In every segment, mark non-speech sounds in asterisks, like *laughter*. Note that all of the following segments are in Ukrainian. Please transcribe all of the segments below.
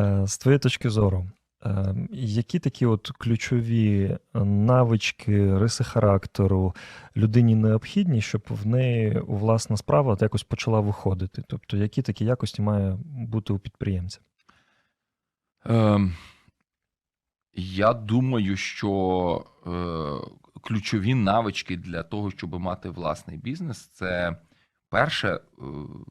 Е, З твоєї точки зору, е, які такі от ключові навички, риси характеру людині необхідні, щоб в неї власна справа якось почала виходити? Тобто, які такі якості має бути у підприємця? Ем, я думаю, що е, ключові навички для того, щоб мати власний бізнес, це перше, е,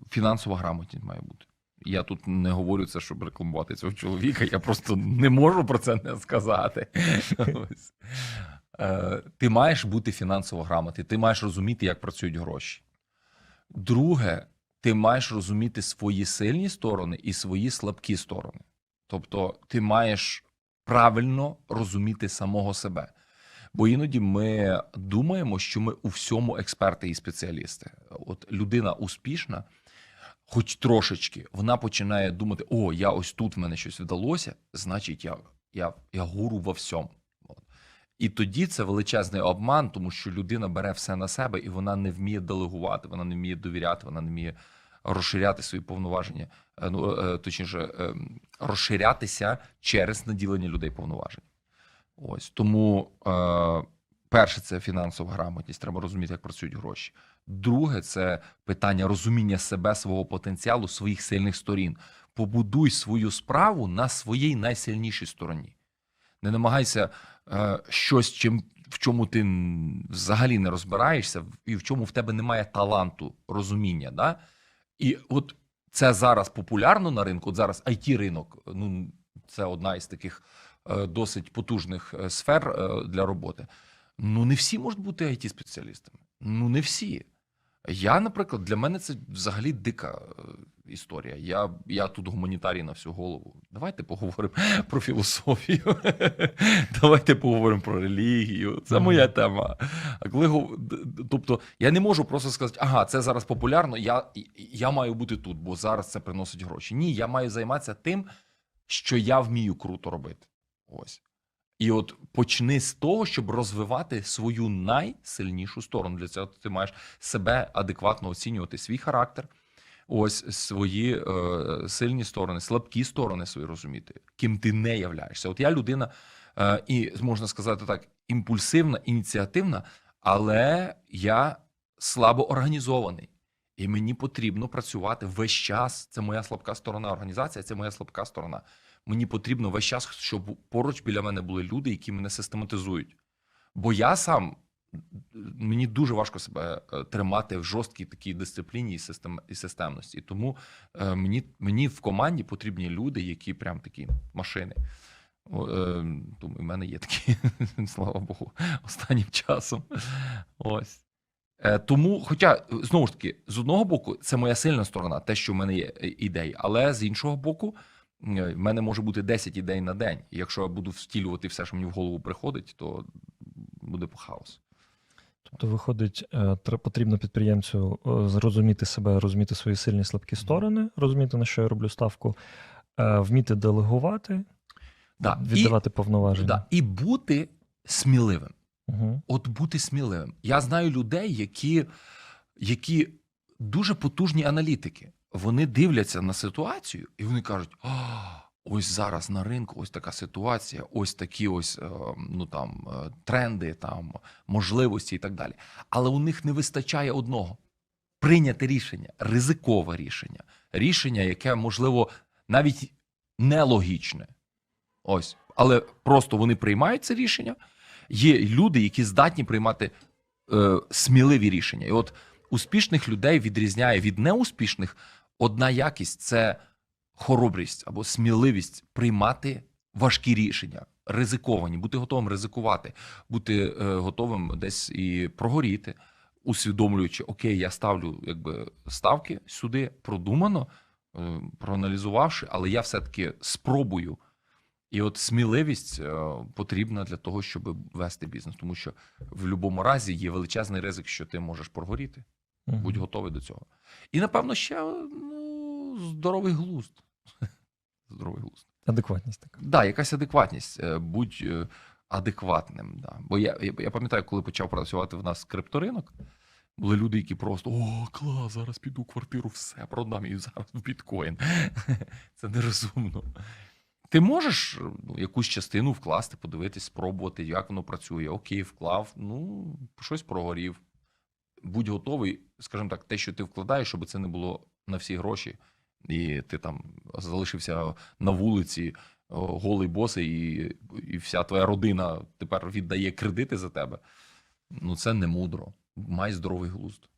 фінансова грамотність має бути. Я тут не говорю це, щоб рекламувати цього чоловіка. Я просто не можу про це не сказати. *laughs* Е, ти маєш бути фінансово грамотний, ти маєш розуміти, як працюють гроші. Друге, ти маєш розуміти свої сильні сторони і свої слабкі сторони. Тобто, ти маєш правильно розуміти самого себе. Бо іноді ми думаємо, що ми у всьому експерти і спеціалісти. От людина успішна, хоч трошечки, вона починає думати: о, я ось тут в мене щось вдалося, значить, я, я, я гуру во всьому. І тоді це величезний обман, тому що людина бере все на себе і вона не вміє делегувати, вона не вміє довіряти, вона не вміє розширяти свої повноваження, е, ну е, точніше, е, розширятися через наділення людей повноважень. Ось тому перше це фінансова грамотність. Треба розуміти, як працюють гроші. Друге, це питання розуміння себе, свого потенціалу, своїх сильних сторін. Побудуй свою справу на своїй найсильнішій стороні. Не намагайся е, щось, чим, в чому ти взагалі не розбираєшся, і в чому в тебе немає таланту, розуміння. Да? І от це зараз популярно на ринку. От зараз it ринок. Ну це одна із таких е, досить потужних е, сфер е, для роботи. Ну не всі можуть бути it спеціалістами Ну не всі. Я, наприклад, для мене це взагалі дика е, історія. Я, я тут гуманітарій на всю голову. Давайте поговоримо *laughs* про філософію. *laughs* Давайте поговоримо про релігію. Це моя тема. А коли тобто я не можу просто сказати, ага, це зараз популярно, я, я маю бути тут, бо зараз це приносить гроші. Ні, я маю займатися тим, що я вмію круто робити. Ось. І от почни з того, щоб розвивати свою найсильнішу сторону. Для цього ти маєш себе адекватно оцінювати свій характер, ось свої е, сильні сторони, слабкі сторони свої розуміти, ким ти не являєшся. От я людина, е, і можна сказати так, імпульсивна, ініціативна, але я слабо організований. І мені потрібно працювати весь час. Це моя слабка сторона. Організація це моя слабка сторона. Мені потрібно весь час, щоб поруч біля мене були люди, які мене систематизують. Бо я сам мені дуже важко себе е, тримати в жорсткій такій дисципліні і систем і системності. І тому е, мені, мені в команді потрібні люди, які прям такі машини. Е, тому в мене є такі, *laughs* слава Богу, останнім часом. Ось. Тому, хоча знову ж таки, з одного боку, це моя сильна сторона, те, що в мене є ідеї, але з іншого боку, в мене може бути 10 ідей на день. І якщо я буду втілювати все, що мені в голову приходить, то буде хаос. Тобто, виходить, е, потрібно підприємцю е, зрозуміти себе, розуміти свої сильні слабкі сторони, розуміти, на що я роблю ставку, е, вміти делегувати, Да. віддавати І, повноваження. да, і бути сміливим. Угу. От бути сміливим. Я знаю людей, які, які дуже потужні аналітики. Вони дивляться на ситуацію і вони кажуть: а, ось зараз на ринку ось така ситуація, ось такі ось е, ну там е, тренди, там можливості і так далі. Але у них не вистачає одного: прийняти рішення, ризикове рішення, рішення, яке можливо навіть нелогічне. Ось, але просто вони приймають це рішення. Є люди, які здатні приймати е, сміливі рішення. І от успішних людей відрізняє від неуспішних одна якість це хоробрість або сміливість приймати важкі рішення, ризиковані, бути готовим ризикувати, бути е, готовим десь і прогоріти, усвідомлюючи, окей, я ставлю якби ставки сюди продумано, е, проаналізувавши, але я все-таки спробую. І от сміливість е, потрібна для того, щоб вести бізнес, тому що в будь-якому разі є величезний ризик, що ти можеш прогоріти. Будь готовий до цього. І напевно ще ну, здоровий глузд. *laughs* Здоровий глузд. Адекватність така. Да, якась адекватність. Е, Будь е, адекватним. Да. Бо я, я, я пам'ятаю, коли почав працювати в нас крипторинок, були люди, які просто о, клас, зараз піду квартиру, все продам і зараз в біткоін. *laughs* Це нерозумно. Ти можеш ну, якусь частину вкласти, подивитись, спробувати, як воно працює. Окей, вклав, ну, щось прогорів. Будь готовий, скажімо так, те, що ти вкладаєш, щоб це не було на всі гроші, і ти там залишився на вулиці голий босий, і, і вся твоя родина тепер віддає кредити за тебе. Ну, це не мудро. Май здоровий глузд.